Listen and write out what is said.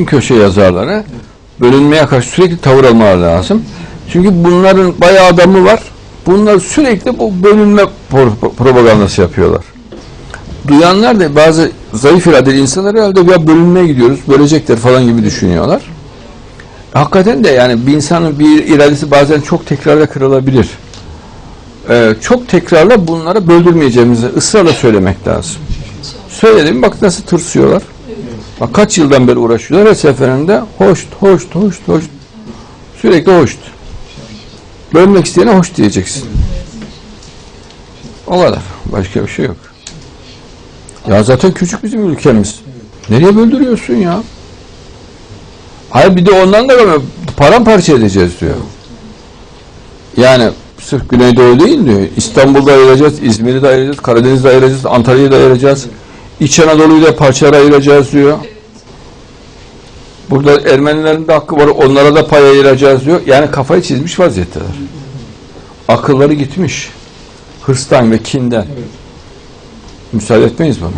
bütün köşe yazarları bölünmeye karşı sürekli tavır almaları lazım. Çünkü bunların bayağı adamı var. Bunlar sürekli bu bölünme pro- propagandası yapıyorlar. Duyanlar da bazı zayıf iradeli insanlar herhalde ya bölünmeye gidiyoruz, bölecekler falan gibi düşünüyorlar. Hakikaten de yani bir insanın bir iradesi bazen çok tekrarla kırılabilir. Ee, çok tekrarla bunlara böldürmeyeceğimizi ısrarla söylemek lazım. Söyledim bak nasıl tırsıyorlar. Bak kaç yıldan beri uğraşıyorlar her seferinde hoş hoş hoş hoş sürekli hoş. Bölmek isteyene hoş diyeceksin. O kadar. Başka bir şey yok. Ya zaten küçük bizim ülkemiz. Nereye böldürüyorsun ya? Hayır bir de ondan da böyle paramparça edeceğiz diyor. Yani sırf Güneydoğu değil diyor. İstanbul'da ayıracağız, İzmir'i de ayıracağız, Karadeniz'de ayıracağız, Antalya'yı da ayıracağız. İç Anadolu'yu da parçalara ayıracağız diyor. Burada Ermenilerin de hakkı var, onlara da pay ayıracağız diyor. Yani kafayı çizmiş vaziyetteler. Akılları gitmiş. Hırstan ve kinden. Müsaade etmeyiz bana.